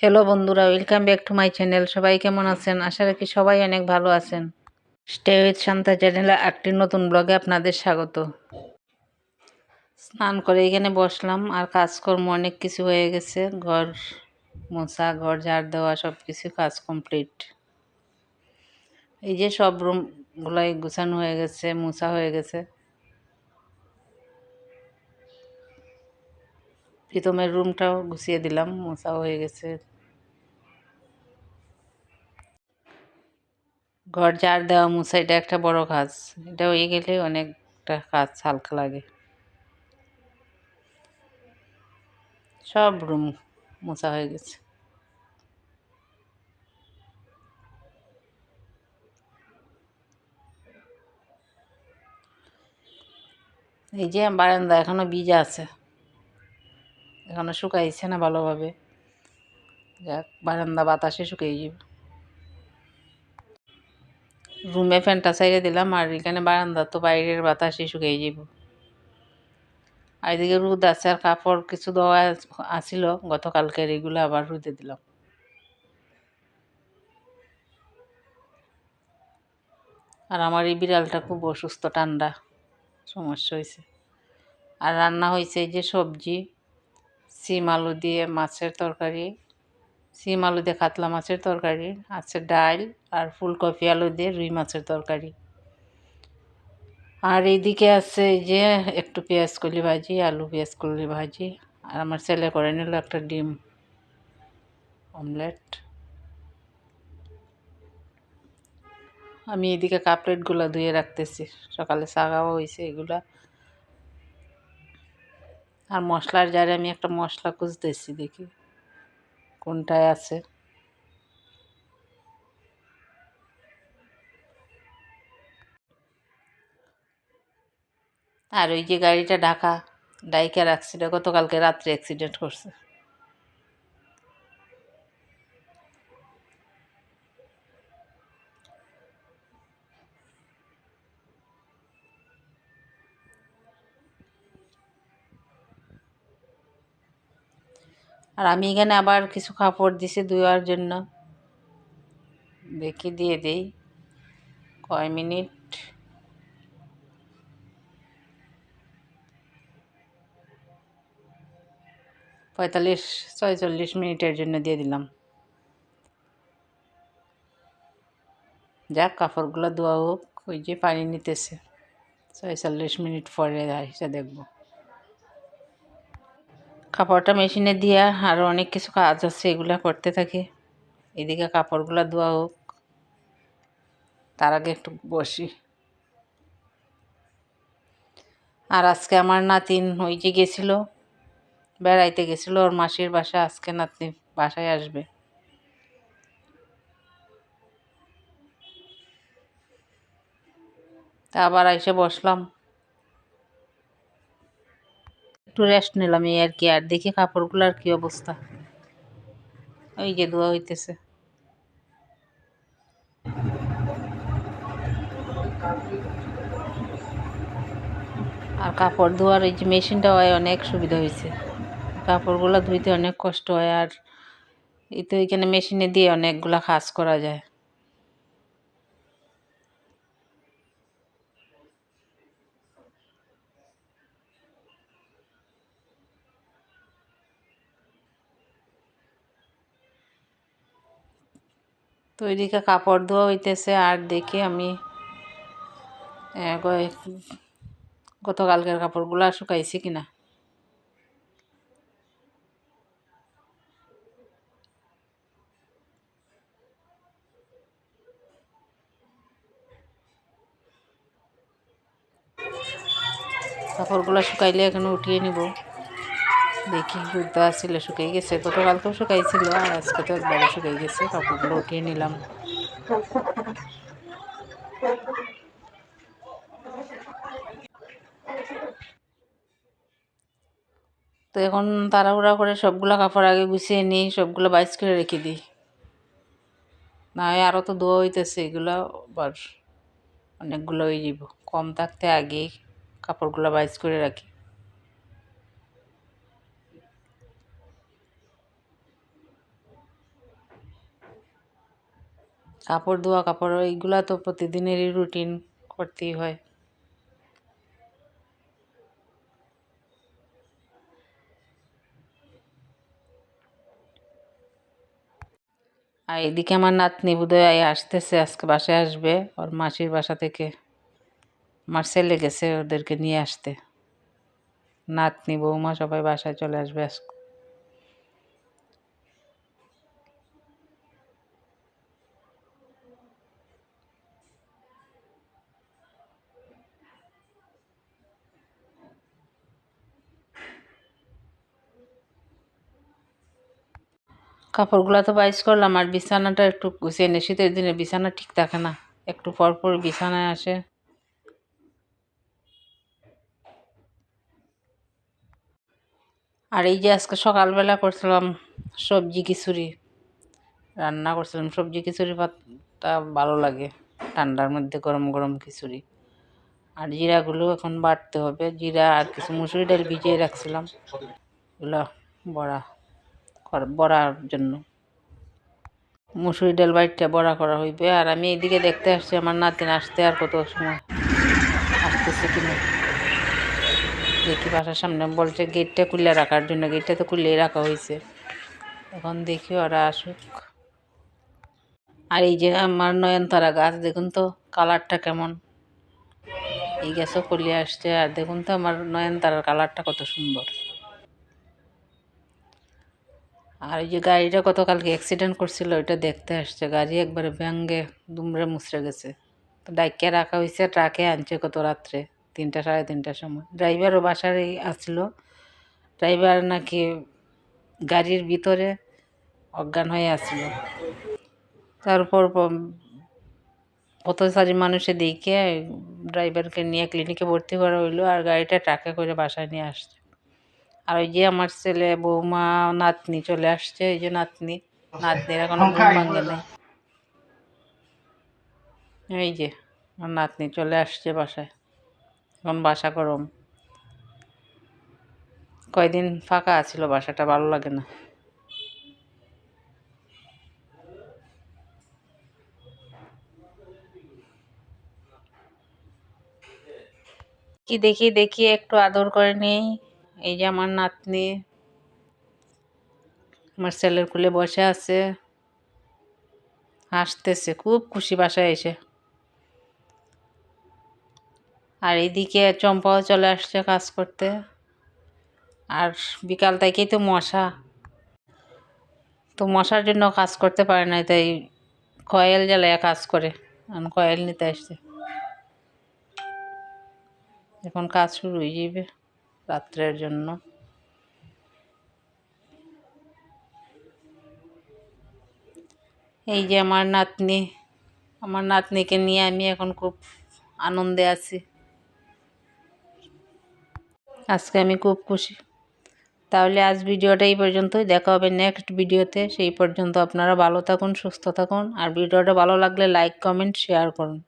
Hello বন্ধুরা welcome back to my channel সবাই কেমন আছেন? আশা রাখি সবাই অনেক ভালো আছেন। স্টে উইথ শান্তা চ্যানেলে একটি নতুন ব্লগে আপনাদের স্বাগত। স্নান করে এখানে বসলাম, আর কাজকর্ম অনেক কিছু হয়ে গেছে। ঘর মোছা, ঘর ঝাড় দেওয়া সব কিছু কাজ কমপ্লিট এই যে সব রুমগুলাই গুছানো হয়ে গেছে, মোছা হয়ে গেছে। প্রীতমের রুমটাও গুছিয়ে দিলাম, মোছা হয়ে গেছে। ঘর ঝাড় দেওয়া, মুছা, এটা একটা বড় কাজ। এটা হয়ে গেলে অনেকটা কাজ হালকা লাগে। সব রুম মোছা হয়ে গেছে। এই যে বারান্দা, এখনও বীজ আছে। এখনও শুকাইছে না ভালোভাবে। যাক, বারান্দা বাতাসে শুকিয়ে যাবে রুমে ফ্যানটা চাইলে দিলাম, আর এখানে বারান্দা তো বাইরের বাতাসে শুকিয়ে যাব। আর এদিকে রোদ আছে, আর কাপড় কিছু দেওয়া আসিল গতকালকের এগুলো আবার রোদে দিলাম। আর আমার এই বিড়ালটা খুব অসুস্থ, ঠান্ডা সমস্যা হয়েছে আর রান্না হয়েছে যে সবজি সিম আলু দিয়ে মাছের তরকারি, সিম আলু দিয়ে কাতলা মাছের তরকারি, আছে ডাল আর ফুলকপি আলু দিয়ে রুই মাছের তরকারি। আর এইদিকে আছে যে একটু পেঁয়াজ কলি ভাজি, আলু পেঁয়াজ কলি ভাজি, আর আমার ছেলে করে নিল একটা ডিম অমলেট। আমি এদিকে কাপলেটগুলো ধুয়ে রাখতেছি, সকালে সাগাও হয়েছে এগুলা। আর মশলার জারে আমি একটা মশলা খুঁজতেছি, দেখি কোনটায় আছে। আর ওই যে গাড়িটা ঢাকা ডাইকা রাখছিল, গতকালকে রাত্রে অ্যাক্সিডেন্ট করছে। আর আমি এখানে আবার কিছু কাপড় দিছি ধোয়ার জন্য। দেখি, দিয়ে দেই। কয় মিনিট? পঁয়তাল্লিশ, ছয়চল্লিশ মিনিটের জন্য দিয়ে দিলাম। যাক, কাপড়গুলো ধোয়া হোক, ওই যে পানি নিতেছে। ছয়চল্লিশ মিনিট পরে এসে দেখব। কাপড়টা মেশিনে দিয়া আরও অনেক কিছু কাজ আছে, এগুলো করতে থাকি। এদিকে কাপড়গুলো ধোয়া হোক, তার আগে একটু বসি। আর আজকে আমার নাতিন ওই যে গেছিল, বেড়াইতে গেছিল, ওর মাসির বাসা, আজকে নাতনি বাসায় আসবে। তা আবার এসে বসলাম। একটু রেস্ট নিলাম এই আর কি, আর দেখি কাপড়গুলোর কি অবস্থা। ওই যে ধোয়া হইতেছে। আর কাপড় ধোয়ার এই যে মেশিনটা হয় অনেক সুবিধা হয়েছে কাপড়গুলো ধুইতে অনেক কষ্ট হয়, আর এই তো এখানে মেশিনে দিয়ে অনেকগুলা কাজ করা যায়। তো ওইদিকে কাপড় ধোয়া হইতেছে, আর দেখি আমি গতকালকের কাপড়গুলো শুকাইছি কিনা। কাপড়গুলো শুকাইলে এখানে উঠিয়ে নিব। দেখি রোদটা আসছিল শুকিয়ে গেছে। গতকালকেও শুকাইছিল, আর আজকে তো একবারে শুকিয়ে গেছে, কাপড়গুলো উঠিয়ে নিলাম। তো এখন তাড়াহুড়া করে সবগুলো কাপড় আগে গুছিয়ে নিই, সবগুলো বাইস করে রেখে দিই। না হয় আরও তো ধোয়া হইতেছে, এগুলো আবার অনেকগুলো হয়ে যাব কম থাকতে আগেই কাপড়গুলো বাইস করে রাখি। কাপড় ধোয়া, কাপড় এইগুলা তো প্রতিদিনেরই রুটিন করতেই হয়। আর এদিকে আমার নাতনি বোধহয় আসতেছে, আজকে বাসায় আসবে, ওর মাসির বাসা থেকে। আমার ছেলে গেছে ওদেরকে নিয়ে আসতে। নাতনি, বৌমা সবাই বাসায় চলে আসবে আজকে। কাপড়গুলো তো বাইস করলাম, আর বিছানাটা একটু গুছিয়ে নি। শীতের দিনে বিছানা ঠিক থাকে না, একটু পর পর বিছানায় আসে। আর এই যে আজকে সকালবেলা করছিলাম সবজি খিচুড়ি, রান্না করছিলাম সবজি খিচুড়ি ভাতটা ভালো লাগে, ঠান্ডার মধ্যে গরম গরম খিচুড়ি। আর জিরাগুলো এখন বাটতে হবে, জিরা আর কিছু মুসুরি ডাল ভিজিয়ে রাখছিলাম। এগুলো বড়া। বড়ার জন্য। মুসুরি ডাল বাইটটা বড়া করা হইবে। আর আমি এইদিকে দেখতে আসছি, আমার নাতিন আসতে আর কত সময় আসতেছে কিনা। দেখি বাসার সামনে বলছে, গেটটা খুলে রাখার জন্য, গেটটা তো খুলেই রাখা হয়েছে এখন দেখি ওরা আসুক। আর এই যে আমার নয়নতারা গাছ, দেখুন তো কালারটা কেমন। এই গাছও কলিয়ে আসছে, আর দেখুন তো আমার নয়নতারার কালারটা কত সুন্দর। আর ওই যে গাড়িটা গতকালকে অ্যাক্সিডেন্ট করছিল, ওইটা দেখতে আসছে। গাড়ি একবারে ব্যাঙ্গে দুমড়ে মুচড়ে গেছে। তো ডাইকে রাখা হয়েছে ট্রাকে আনছে কত রাত্রে, তিনটা সাড়ে তিনটার সময়। ড্রাইভারও বাসারই আসছিল। ড্রাইভার নাকি গাড়ির ভিতরে অজ্ঞান হয়ে আসছিল। তারপর পথচারী মানুষে দেখে ড্রাইভারকে নিয়ে ক্লিনিকে ভর্তি করা হইল আর গাড়িটা ট্রাকে করে বাসায় নিয়ে আসছে। আর ওই যে আমার ছেলে বৌমা নাতনি চলে আসছে এই যে নাতনি। নাতনির এখনও ঘুম ভাঙে নাই। এই যে আমার নাতনি চলে আসছে বাসায়। এখন বাসা গরম। কয়দিন ফাঁকা আছিল বাসাটা ভালো লাগে না। কি দেখি দেখি একটু আদর করে নেই। এই যে আমার নাতনি আমার ছেলের কুলে বসে আছে। হাসতেছে, খুব খুশি বাসায় এসে। আর এইদিকে চম্পাও চলে আসছে কাজ করতে। আর বিকাল থেকেই তো মশা। তো মশার জন্য কাজ করতে পারে না তাই কয়েল জ্বালায় কাজ করে। কয়েল নিতে আসছে। এখন কাজ শুরু হয়ে যাবে। রাত্রের জন্য। এই যে আমার নাতনি, আমার নাতনিকে নিয়ে আমি এখন খুব আনন্দে আছি। আজকে আমি খুব খুশি। তাহলে আজ ভিডিওটা এই পর্যন্তই। দেখা হবে নেক্সট ভিডিওতে। সেই পর্যন্ত আপনারা ভালো থাকুন, সুস্থ থাকুন। আর ভিডিওটা ভালো লাগলে লাইক কমেন্ট শেয়ার করুন।